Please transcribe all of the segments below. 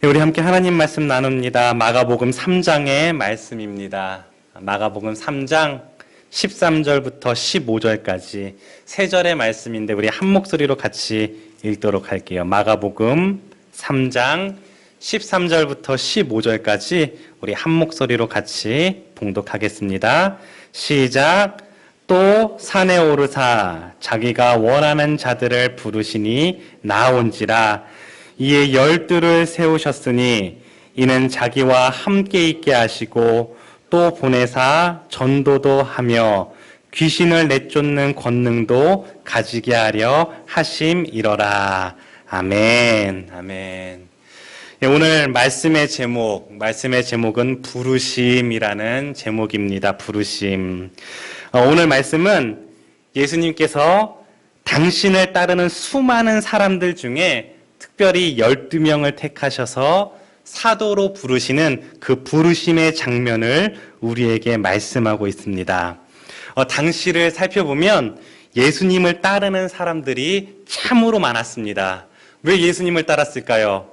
네, 우리 함께 하나님 말씀 나눕니다. 마가복음 3장의 말씀입니다. 마가복음 3장 13절부터 15절까지 세 절의 말씀인데 우리 한 목소리로 같이 읽도록 할게요. 마가복음 3장 13절부터 15절까지 우리 한 목소리로 같이 봉독하겠습니다. 시작. 또 산에 오르사 자기가 원하는 자들을 부르시니 나온지라 이에 열두를 세우셨으니 이는 자기와 함께 있게 하시고 또 보내사 전도도 하며 귀신을 내쫓는 권능도 가지게 하려 하심이러라. 아멘. 아멘. 예, 오늘 말씀의 제목, 말씀의 제목은 부르심이라는 제목입니다. 부르심. 어, 오늘 말씀은 예수님께서 당신을 따르는 수많은 사람들 중에 특별히 12명을 택하셔서 사도로 부르시는 그 부르심의 장면을 우리에게 말씀하고 있습니다. 어, 당시를 살펴보면 예수님을 따르는 사람들이 참으로 많았습니다. 왜 예수님을 따랐을까요?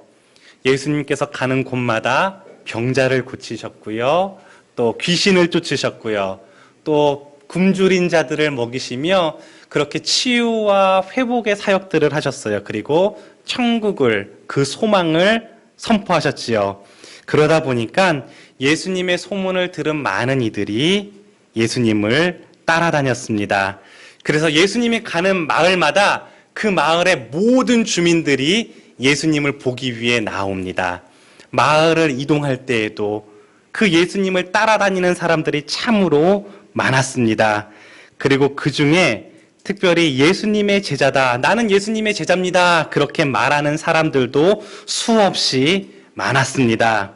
예수님께서 가는 곳마다 병자를 고치셨고요. 또 귀신을 쫓으셨고요. 또 굶주린 자들을 먹이시며 그렇게 치유와 회복의 사역들을 하셨어요. 그리고 천국을 그 소망을 선포하셨지요. 그러다 보니까 예수님의 소문을 들은 많은 이들이 예수님을 따라다녔습니다. 그래서 예수님이 가는 마을마다 그 마을의 모든 주민들이 예수님을 보기 위해 나옵니다. 마을을 이동할 때에도 그 예수님을 따라다니는 사람들이 참으로 많았습니다. 그리고 그 중에 특별히 예수님의 제자다. 나는 예수님의 제자입니다. 그렇게 말하는 사람들도 수없이 많았습니다.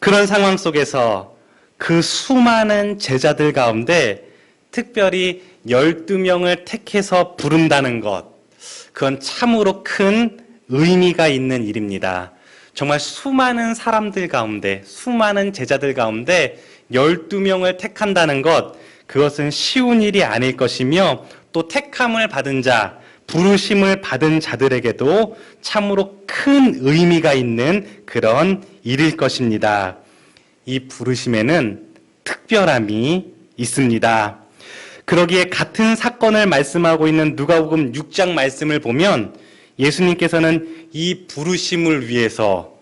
그런 상황 속에서 그 수많은 제자들 가운데 특별히 12명을 택해서 부른다는 것. 그건 참으로 큰 의미가 있는 일입니다. 정말 수많은 사람들 가운데, 수많은 제자들 가운데 12명을 택한다는 것, 그것은 쉬운 일이 아닐 것이며 또 택함을 받은 자, 부르심을 받은 자들에게도 참으로 큰 의미가 있는 그런 일일 것입니다. 이 부르심에는 특별함이 있습니다. 그러기에 같은 사건을 말씀하고 있는 누가복음 6장 말씀을 보면 예수님께서는 이 부르심을 위해서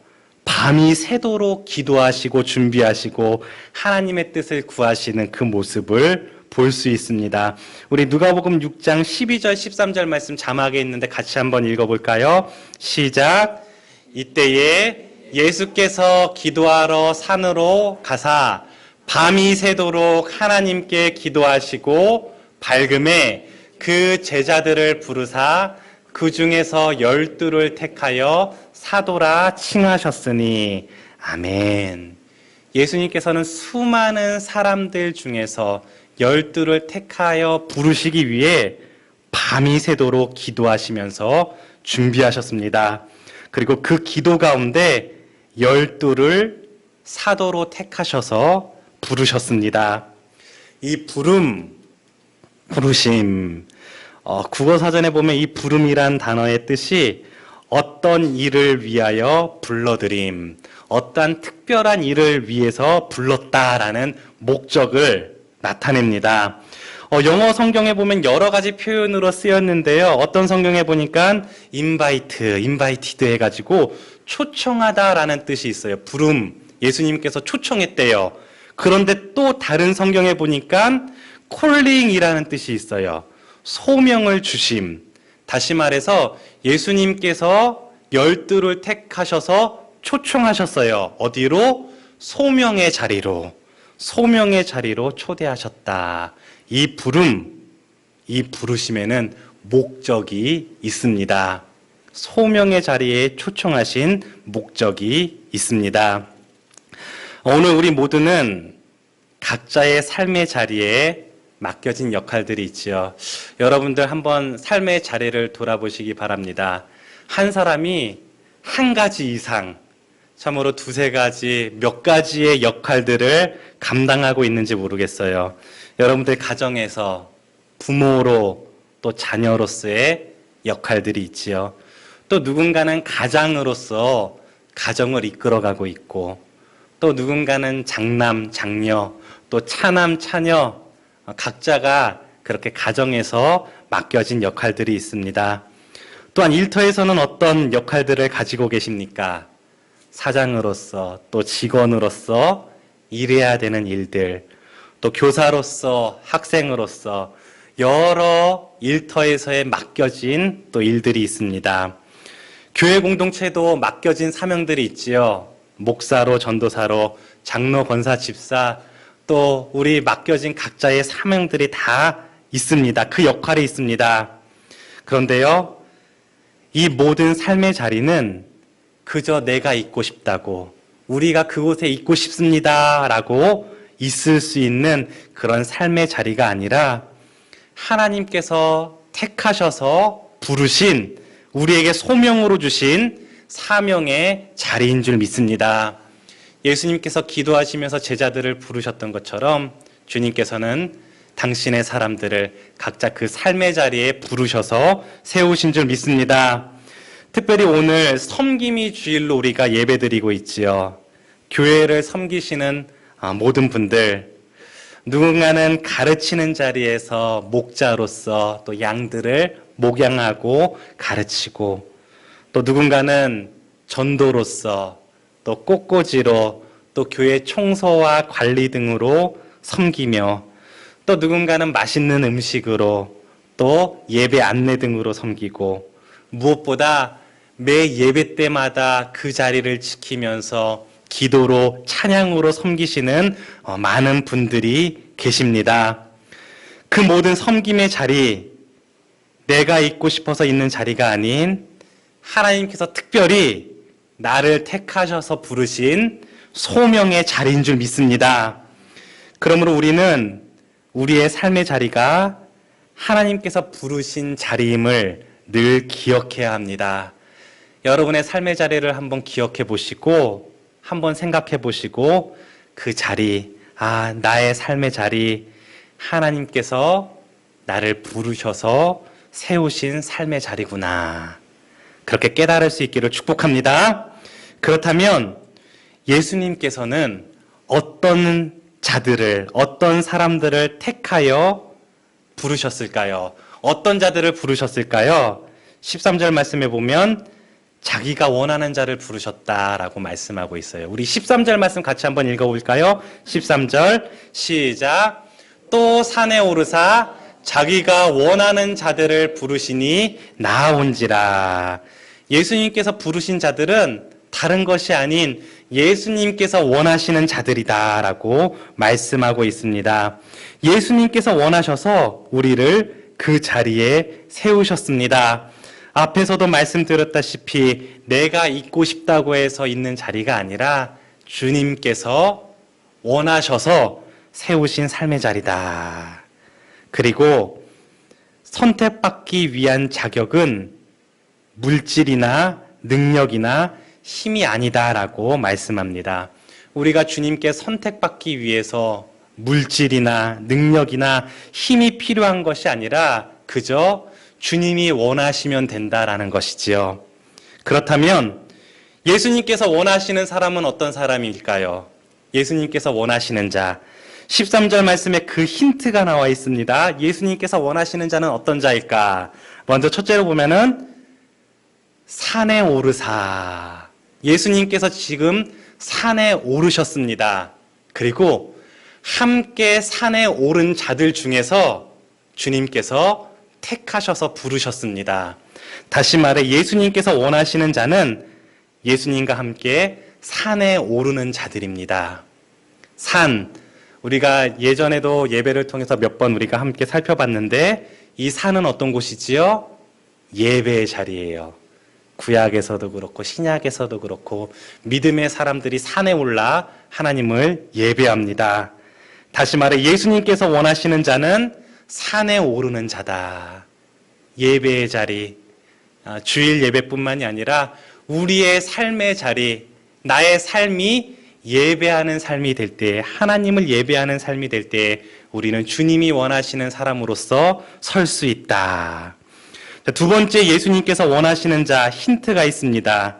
밤이 새도록 기도하시고 준비하시고 하나님의 뜻을 구하시는 그 모습을 볼 수 있습니다. 우리 누가복음 6장 12절 13절 말씀 자막에 있는데 같이 한번 읽어 볼까요? 시작. 이때에 예수께서 기도하러 산으로 가사 밤이 새도록 하나님께 기도하시고 밝음에 그 제자들을 부르사 그 중에서 열두를 택하여 사도라 칭하셨으니 아멘. 예수님께서는 수많은 사람들 중에서 열두를 택하여 부르시기 위해 밤이 새도록 기도하시면서 준비하셨습니다. 그리고 그 기도 가운데 열두를 사도로 택하셔서 부르셨습니다. 이 부름, 부르심, 어, 국어 사전에 보면 이 부름이란 단어의 뜻이 어떤 일을 위하여 불러드림, 어떠한 특별한 일을 위해서 불렀다라는 목적을 나타냅니다. 어, 영어 성경에 보면 여러 가지 표현으로 쓰였는데요. 어떤 성경에 보니까 인바이트, 인바이티드 해가지고 초청하다라는 뜻이 있어요. 부름, 예수님께서 초청했대요. 그런데 또 다른 성경에 보니까 콜링이라는 뜻이 있어요. 소명을 주심. 다시 말해서 예수님께서 열두를 택하셔서 초청하셨어요. 어디로? 소명의 자리로. 소명의 자리로 초대하셨다. 이 부름, 이 부르심에는 목적이 있습니다. 소명의 자리에 초청하신 목적이 있습니다. 오늘 우리 모두는 각자의 삶의 자리에 맡겨진 역할들이 있지요. 여러분들 한번 삶의 자리를 돌아보시기 바랍니다. 한 사람이 한 가지 이상, 참으로 두세 가지, 몇 가지의 역할들을 감당하고 있는지 모르겠어요. 여러분들 가정에서 부모로 또 자녀로서의 역할들이 있지요. 또 누군가는 가장으로서 가정을 이끌어가고 있고 또 누군가는 장남, 장녀, 또 차남, 차녀 어, 각자가 그렇게 가정에서 맡겨진 역할들이 있습니다. 또한 일터에서는 어떤 역할들을 가지고 계십니까? 사장으로서 또 직원으로서 일해야 되는 일들, 또 교사로서 학생으로서 여러 일터에서의 맡겨진 또 일들이 있습니다. 교회 공동체도 맡겨진 사명들이 있지요. 목사로, 전도사로, 장로, 권사, 집사, 또 우리 맡겨진 각자의 사명들이 다 있습니다. 그 역할이 있습니다. 그런데요, 이 모든 삶의 자리는 그저 내가 있고 싶다고, 우리가 그곳에 있고 싶습니다. 라고 있을 수 있는 그런 삶의 자리가 아니라 하나님께서 택하셔서 부르신 우리에게 소명으로 주신 사명의 자리인 줄 믿습니다. 예수님께서 기도하시면서 제자들을 부르셨던 것처럼 주님께서는 당신의 사람들을 각자 그 삶의 자리에 부르셔서 세우신 줄 믿습니다. 특별히 오늘 섬김이 주일로 우리가 예배드리고 있지요. 교회를 섬기시는 아, 모든 분들, 누군가는 가르치는 자리에서 목자로서 또 양들을 목양하고 가르치고 또 누군가는 전도로서 또 꽃꽂이로 또 교회 청소와 관리 등으로 섬기며 또 누군가는 맛있는 음식으로 또 예배 안내 등으로 섬기고 무엇보다 매 예배 때마다 그 자리를 지키면서 기도로 찬양으로 섬기시는 어, 많은 분들이 계십니다. 그 모든 섬김의 자리, 내가 있고 싶어서 있는 자리가 아닌 하나님께서 특별히 나를 택하셔서 부르신 소명의 자리인 줄 믿습니다. 그러므로 우리는 우리의 삶의 자리가 하나님께서 부르신 자리임을 늘 기억해야 합니다. 여러분의 삶의 자리를 한번 기억해 보시고, 한번 생각해 보시고, 그 자리, 아, 나의 삶의 자리, 하나님께서 나를 부르셔서 세우신 삶의 자리구나. 그렇게 깨달을 수 있기를 축복합니다. 그렇다면 예수님께서는 어떤 자들을, 어떤 사람들을 택하여 부르셨을까요? 어떤 자들을 부르셨을까요? 13절 말씀에 보면 자기가 원하는 자를 부르셨다라고 말씀하고 있어요. 우리 13절 말씀 같이 한번 읽어볼까요? 13절 시작 또 산에 오르사 자기가 원하는 자들을 부르시니 나아온지라 예수님께서 부르신 자들은 다른 것이 아닌 예수님께서 원하시는 자들이다라고 말씀하고 있습니다. 예수님께서 원하셔서 우리를 그 자리에 세우셨습니다. 앞에서도 말씀드렸다시피 내가 있고 싶다고 해서 있는 자리가 아니라 주님께서 원하셔서 세우신 삶의 자리다. 그리고 선택받기 위한 자격은 물질이나 능력이나 힘이 아니다라고 말씀합니다. 우리가 주님께 선택받기 위해서 물질이나 능력이나 힘이 필요한 것이 아니라 그저 주님이 원하시면 된다라는 것이지요. 그렇다면 예수님께서 원하시는 사람은 어떤 사람일까요? 예수님께서 원하시는 자. 13절 말씀에 그 힌트가 나와 있습니다. 예수님께서 원하시는 자는 어떤 자일까? 먼저 첫째로 보면은 산에 오르사. 예수님께서 지금 산에 오르셨습니다. 그리고 함께 산에 오른 자들 중에서 주님께서 택하셔서 부르셨습니다. 다시 말해 예수님께서 원하시는 자는 예수님과 함께 산에 오르는 자들입니다. 산, 우리가 예전에도 예배를 통해서 몇 번 우리가 함께 살펴봤는데 이 산은 어떤 곳이지요? 예배의 자리예요. 구약에서도 그렇고 신약에서도 그렇고 믿음의 사람들이 산에 올라 하나님을 예배합니다. 다시 말해 예수님께서 원하시는 자는 산에 오르는 자다. 예배의 자리, 아, 주일 예배뿐만이 아니라 우리의 삶의 자리, 나의 삶이 예배하는 삶이 될 때, 하나님을 예배하는 삶이 될 때, 우리는 주님이 원하시는 사람으로서 설 수 있다. 두 번째 예수님께서 원하시는 자 힌트가 있습니다.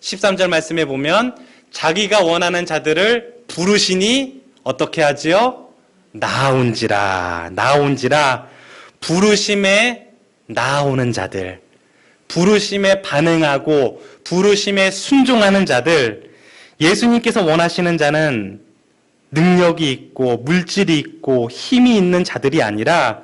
13절 말씀에 보면 자기가 원하는 자들을 부르시니 어떻게 하지요? 나온지라, 나온지라, 부르심에 나오는 자들, 부르심에 반응하고 부르심에 순종하는 자들, 예수님께서 원하시는 자는 능력이 있고 물질이 있고 힘이 있는 자들이 아니라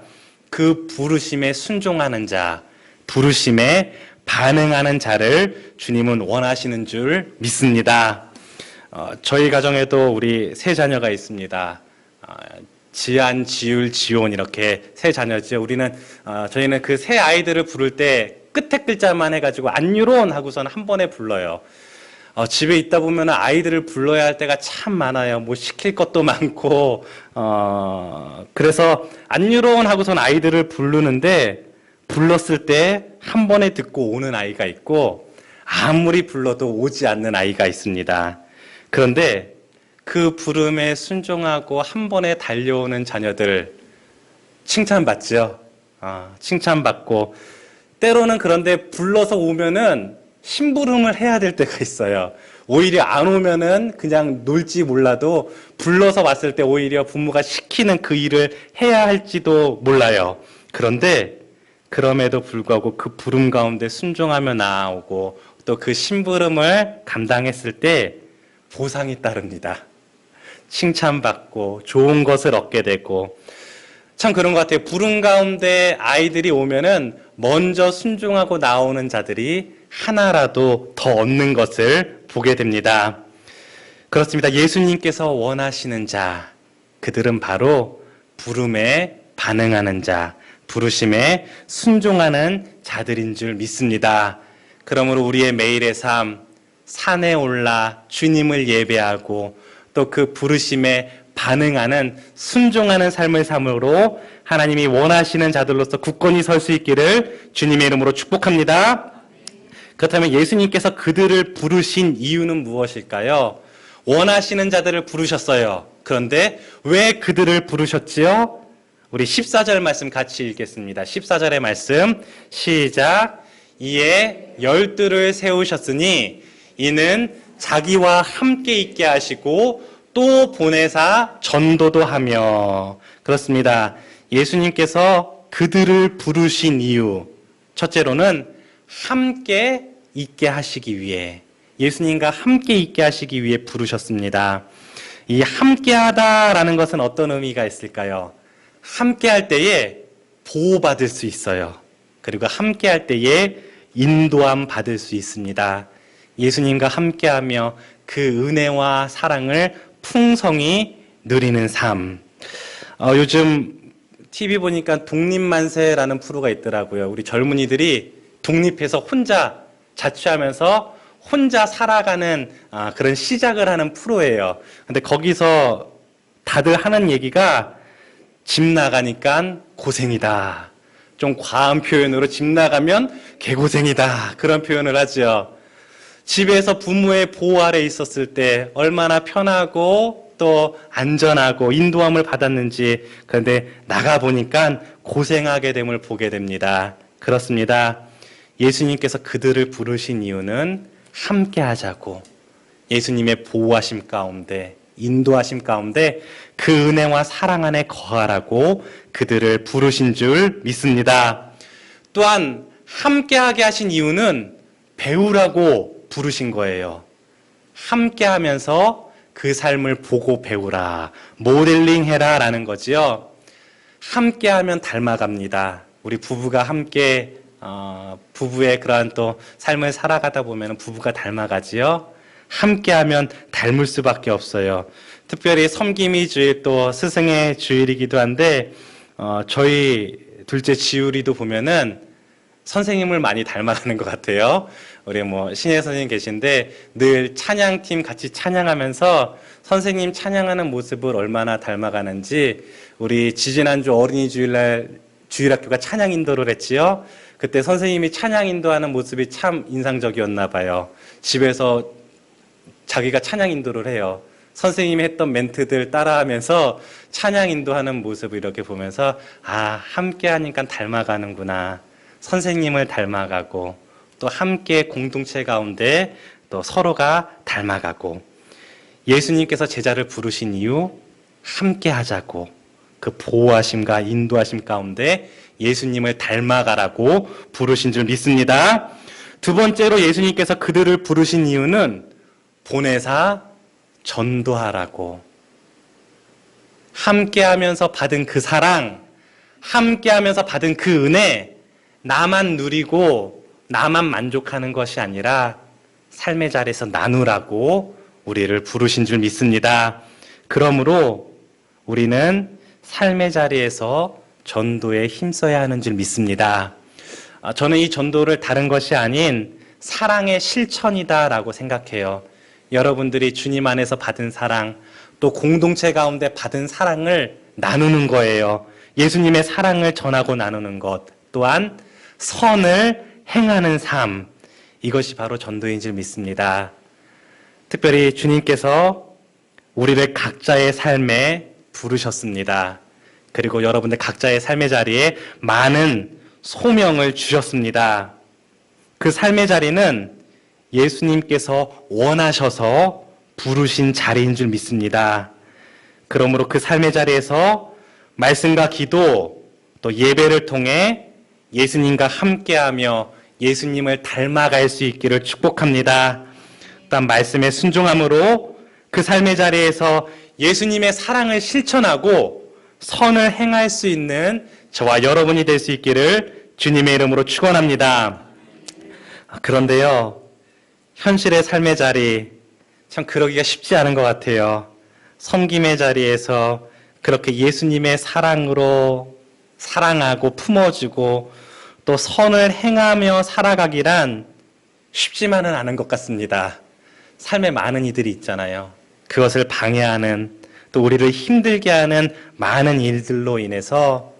그 부르심에 순종하는 자, 부르심에 반응하는 자를 주님은 원하시는 줄 믿습니다. 어, 저희 가정에도 우리 세 자녀가 있습니다. 어, 지안, 지율, 지온 이렇게 세 자녀죠. 우리는 어, 저희는 그 세 아이들을 부를 때 끝에 글자만 해가지고 안유론 하고선 한 번에 불러요. 어, 집에 있다 보면 아이들을 불러야 할 때가 참 많아요. 뭐 시킬 것도 많고, 어, 그래서 안유론 하고선 아이들을 부르는데, 불렀을 때 한 번에 듣고 오는 아이가 있고, 아무리 불러도 오지 않는 아이가 있습니다. 그런데 그 부름에 순종하고 한 번에 달려오는 자녀들, 칭찬받죠? 아, 칭찬받고, 때로는 그런데 불러서 오면은 심부름을 해야 될 때가 있어요. 오히려 안 오면은 그냥 놀지 몰라도 불러서 왔을 때 오히려 부모가 시키는 그 일을 해야 할지도 몰라요. 그런데 그럼에도 불구하고 그 부름 가운데 순종하며 나아오고 또 그 심부름을 감당했을 때 보상이 따릅니다. 칭찬받고 좋은 것을 얻게 되고 참 그런 것 같아요. 부름 가운데 아이들이 오면은 먼저 순종하고 나오는 자들이 하나라도 더 얻는 것을 보게 됩니다. 그렇습니다. 예수님께서 원하시는 자, 그들은 바로 부름에 반응하는 자, 부르심에 순종하는 자들인 줄 믿습니다. 그러므로 우리의 매일의 삶, 산에 올라 주님을 예배하고 또 그 부르심에 반응하는 순종하는 삶을 삶으로 하나님이 원하시는 자들로서 굳건히 설 수 있기를 주님의 이름으로 축복합니다. 그렇다면 예수님께서 그들을 부르신 이유는 무엇일까요? 원하시는 자들을 부르셨어요. 그런데 왜 그들을 부르셨지요? 우리 14절 말씀 같이 읽겠습니다. 14절의 말씀 시작. 이에 열두를 세우셨으니 이는 자기와 함께 있게 하시고 또 보내사 전도도 하며 그렇습니다. 예수님께서 그들을 부르신 이유 첫째로는 함께 있게 하시기 위해 예수님과 함께 있게 하시기 위해 부르셨습니다. 이 함께하다라는 것은 어떤 의미가 있을까요? 함께 할 때에 보호받을 수 있어요. 그리고 함께 할 때에 인도함 받을 수 있습니다. 예수님과 함께 하며 그 은혜와 사랑을 풍성히 누리는 삶. 어, 요즘 TV 보니까 독립만세라는 프로가 있더라고요. 우리 젊은이들이 독립해서 혼자 자취하면서 혼자 살아가는 아, 그런 시작을 하는 프로예요. 근데 거기서 다들 하는 얘기가 집 나가니까 고생이다. 좀 과한 표현으로 집 나가면 개고생이다. 그런 표현을 하죠. 집에서 부모의 보호 아래 있었을 때 얼마나 편하고 또 안전하고 인도함을 받았는지 그런데 나가 보니까 고생하게 됨을 보게 됩니다. 그렇습니다. 예수님께서 그들을 부르신 이유는 함께 하자고 예수님의 보호하심 가운데 인도하심 가운데 그 은혜와 사랑 안에 거하라고 그들을 부르신 줄 믿습니다. 또한 함께하게 하신 이유는 배우라고 부르신 거예요. 함께 하면서 그 삶을 보고 배우라, 모델링 해라 라는 거지요. 함께 하면 닮아갑니다. 우리 부부가 함께 어, 부부의 그러한 또 삶을 살아가다 보면 부부가 닮아가지요. 함께하면 닮을 수밖에 없어요. 특별히 섬김이 주일 또 스승의 주일이기도 한데 어, 저희 둘째 지율이도 보면은 선생님을 많이 닮아가는 것 같아요. 우리 뭐 신혜 선생님 계신데 늘 찬양팀 같이 찬양하면서 선생님 찬양하는 모습을 얼마나 닮아가는지 우리 지지난주 어린이 주일날 주일학교가 찬양 인도를 했지요. 그때 선생님이 찬양 인도하는 모습이 참 인상적이었나 봐요. 집에서 자기가 찬양 인도를 해요. 선생님이 했던 멘트들 따라하면서 찬양 인도하는 모습을 이렇게 보면서 아, 함께 하니까 닮아가는구나. 선생님을 닮아가고 또 함께 공동체 가운데 또 서로가 닮아가고 예수님께서 제자를 부르신 이유 함께 하자고 그 보호하심과 인도하심 가운데 예수님을 닮아가라고 부르신 줄 믿습니다. 두 번째로 예수님께서 그들을 부르신 이유는 보내사 전도하라고 함께 하면서 받은 그 사랑, 함께 하면서 받은 그 은혜, 나만 누리고 나만 만족하는 것이 아니라 삶의 자리에서 나누라고 우리를 부르신 줄 믿습니다. 그러므로 우리는 삶의 자리에서 전도에 힘써야 하는 줄 믿습니다. 아, 저는 이 전도를 다른 것이 아닌 사랑의 실천이다라고 생각해요. 여러분들이 주님 안에서 받은 사랑, 또 공동체 가운데 받은 사랑을 나누는 거예요. 예수님의 사랑을 전하고 나누는 것, 또한 선을 행하는 삶, 이것이 바로 전도인 줄 믿습니다. 특별히 주님께서 우리를 각자의 삶에 부르셨습니다. 그리고 여러분들 각자의 삶의 자리에 많은 소명을 주셨습니다. 그 삶의 자리는 예수님께서 원하셔서 부르신 자리인 줄 믿습니다. 그러므로 그 삶의 자리에서 말씀과 기도 또 예배를 통해 예수님과 함께하며 예수님을 닮아갈 수 있기를 축복합니다. 또한 말씀에 순종함으로 그 삶의 자리에서 예수님의 사랑을 실천하고 선을 행할 수 있는 저와 여러분이 될 수 있기를 주님의 이름으로 축원합니다. 그런데요, 현실의 삶의 자리 참 그러기가 쉽지 않은 것 같아요. 섬김의 자리에서 그렇게 예수님의 사랑으로 사랑하고 품어주고 또 선을 행하며 살아가기란 쉽지만은 않은 것 같습니다. 삶에 많은 이들이 있잖아요. 그것을 방해하는 또 우리를 힘들게 하는 많은 일들로 인해서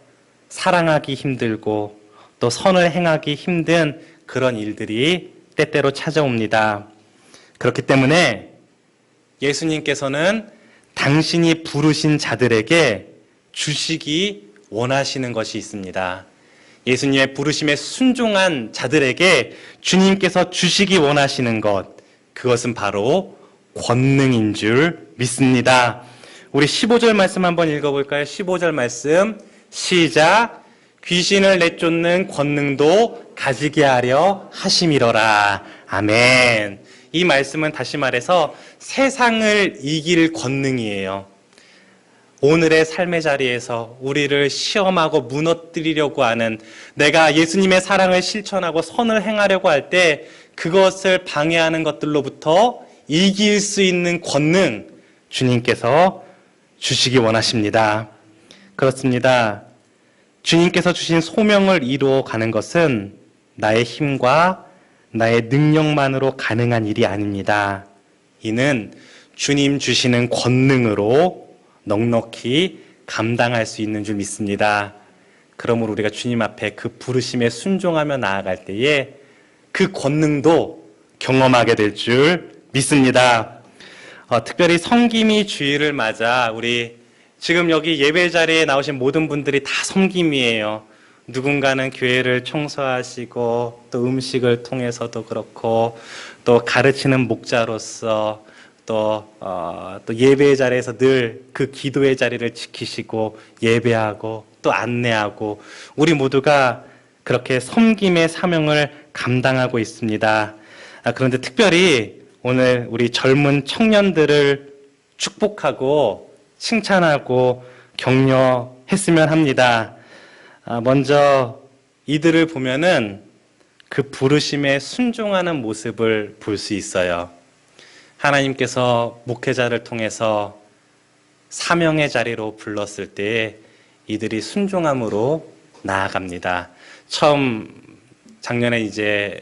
사랑하기 힘들고 또 선을 행하기 힘든 그런 일들이 때때로 찾아옵니다. 그렇기 때문에 예수님께서는 당신이 부르신 자들에게 주시기 원하시는 것이 있습니다. 예수님의 부르심에 순종한 자들에게 주님께서 주시기 원하시는 것, 그것은 바로 권능인 줄 믿습니다. 우리 15절 말씀 한번 읽어볼까요? 15절 말씀, 시작. 귀신을 내쫓는 권능도 가지게 하려 하심이러라. 아멘. 이 말씀은 다시 말해서 세상을 이길 권능이에요. 오늘의 삶의 자리에서 우리를 시험하고 무너뜨리려고 하는 내가 예수님의 사랑을 실천하고 선을 행하려고 할 때 그것을 방해하는 것들로부터 이길 수 있는 권능 주님께서 주시기 원하십니다. 그렇습니다. 주님께서 주신 소명을 이루어 가는 것은 나의 힘과 나의 능력만으로 가능한 일이 아닙니다. 이는 주님 주시는 권능으로 넉넉히 감당할 수 있는 줄 믿습니다. 그러므로 우리가 주님 앞에 그 부르심에 순종하며 나아갈 때에 그 권능도 경험하게 될 줄 믿습니다. 어, 특별히 성김이 주일을 맞아 우리 지금 여기 예배 자리에 나오신 모든 분들이 다 섬김이에요. 누군가는 교회를 청소하시고 또 음식을 통해서도 그렇고 또 가르치는 목자로서 또, 어, 또 예배의 자리에서 늘 그 기도의 자리를 지키시고 예배하고 또 안내하고 우리 모두가 그렇게 섬김의 사명을 감당하고 있습니다. 아, 그런데 특별히 오늘 우리 젊은 청년들을 축복하고 칭찬하고 격려했으면 합니다. 아, 먼저 이들을 보면은 그 부르심에 순종하는 모습을 볼 수 있어요. 하나님께서 목회자를 통해서 사명의 자리로 불렀을 때 이들이 순종함으로 나아갑니다. 처음 작년에 이제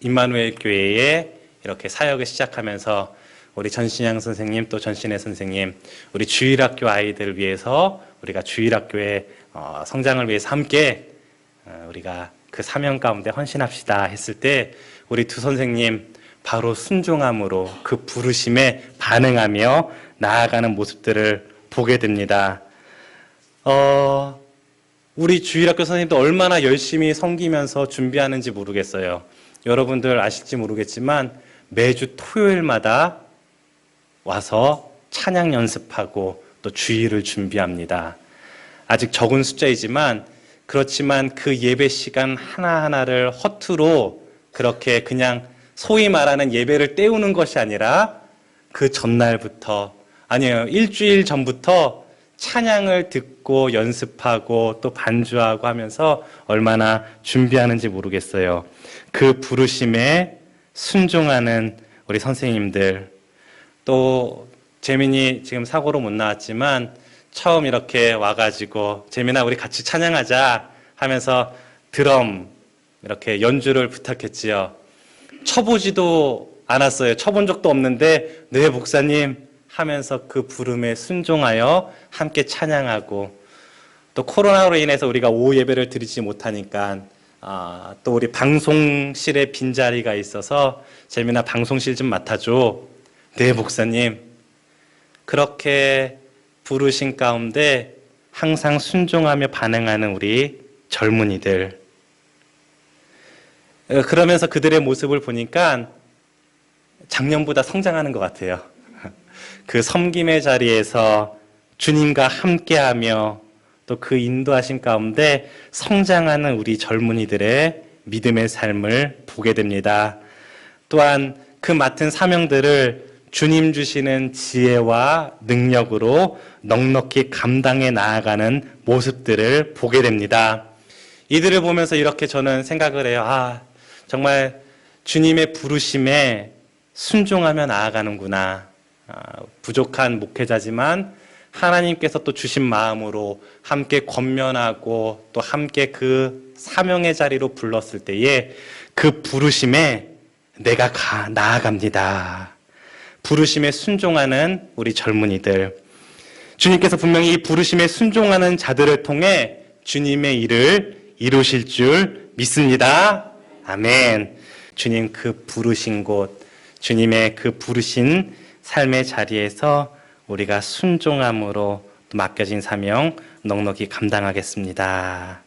임마누엘 교회에 이렇게 사역을 시작하면서 우리 전신양 선생님 또 전신혜 선생님 우리 주일학교 아이들을 위해서 우리가 주일학교의 어, 성장을 위해서 함께 어, 우리가 그 사명 가운데 헌신합시다 했을 때 우리 두 선생님 바로 순종함으로 그 부르심에 반응하며 나아가는 모습들을 보게 됩니다. 어, 우리 주일학교 선생님도 얼마나 열심히 섬기면서 준비하는지 모르겠어요. 여러분들 아실지 모르겠지만 매주 토요일마다 와서 찬양 연습하고 또 주의를 준비합니다. 아직 적은 숫자이지만 그렇지만 그 예배 시간 하나하나를 허투루 그렇게 그냥 소위 말하는 예배를 때우는 것이 아니라 그 전날부터 아니에요. 일주일 전부터 찬양을 듣고 연습하고 또 반주하고 하면서 얼마나 준비하는지 모르겠어요. 그 부르심에 순종하는 우리 선생님들 또 재민이 지금 사고로 못 나왔지만 처음 이렇게 와가지고 재민아 우리 같이 찬양하자 하면서 드럼 이렇게 연주를 부탁했지요. 쳐보지도 않았어요. 쳐본 적도 없는데 네 목사님 하면서 그 부름에 순종하여 함께 찬양하고 또 코로나로 인해서 우리가 오후 예배를 드리지 못하니까 아, 또 우리 방송실에 빈자리가 있어서 재민아 방송실 좀 맡아줘. 네 목사님 그렇게 부르신 가운데 항상 순종하며 반응하는 우리 젊은이들. 어, 그러면서 그들의 모습을 보니까 작년보다 성장하는 것 같아요. 그 섬김의 자리에서 주님과 함께하며 또 그 인도하심 가운데 성장하는 우리 젊은이들의 믿음의 삶을 보게 됩니다. 또한 그 맡은 사명들을 주님 주시는 지혜와 능력으로 넉넉히 감당해 나아가는 모습들을 보게 됩니다. 이들을 보면서 이렇게 저는 생각을 해요. 아, 정말 주님의 부르심에 순종하며 나아가는구나. 아, 부족한 목회자지만 하나님께서 또 주신 마음으로 함께 권면하고 또 함께 그 사명의 자리로 불렀을 때에 그 부르심에 내가 가, 나아갑니다. 부르심에 순종하는 우리 젊은이들. 주님께서 분명히 이 부르심에 순종하는 자들을 통해 주님의 일을 이루실 줄 믿습니다. 아멘. 주님 그 부르신 곳, 주님의 그 부르신 삶의 자리에서 우리가 순종함으로 맡겨진 사명 넉넉히 감당하겠습니다.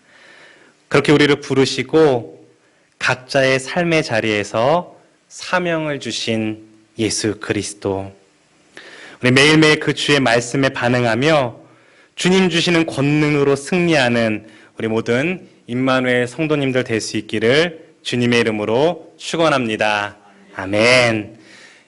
그렇게 우리를 부르시고 각자의 삶의 자리에서 사명을 주신 예수 그리스도. 우리 매일매일 그 주의 말씀에 반응하며 주님 주시는 권능으로 승리하는 우리 모든 임마누엘 성도님들 될 수 있기를 주님의 이름으로 축원합니다. 아멘.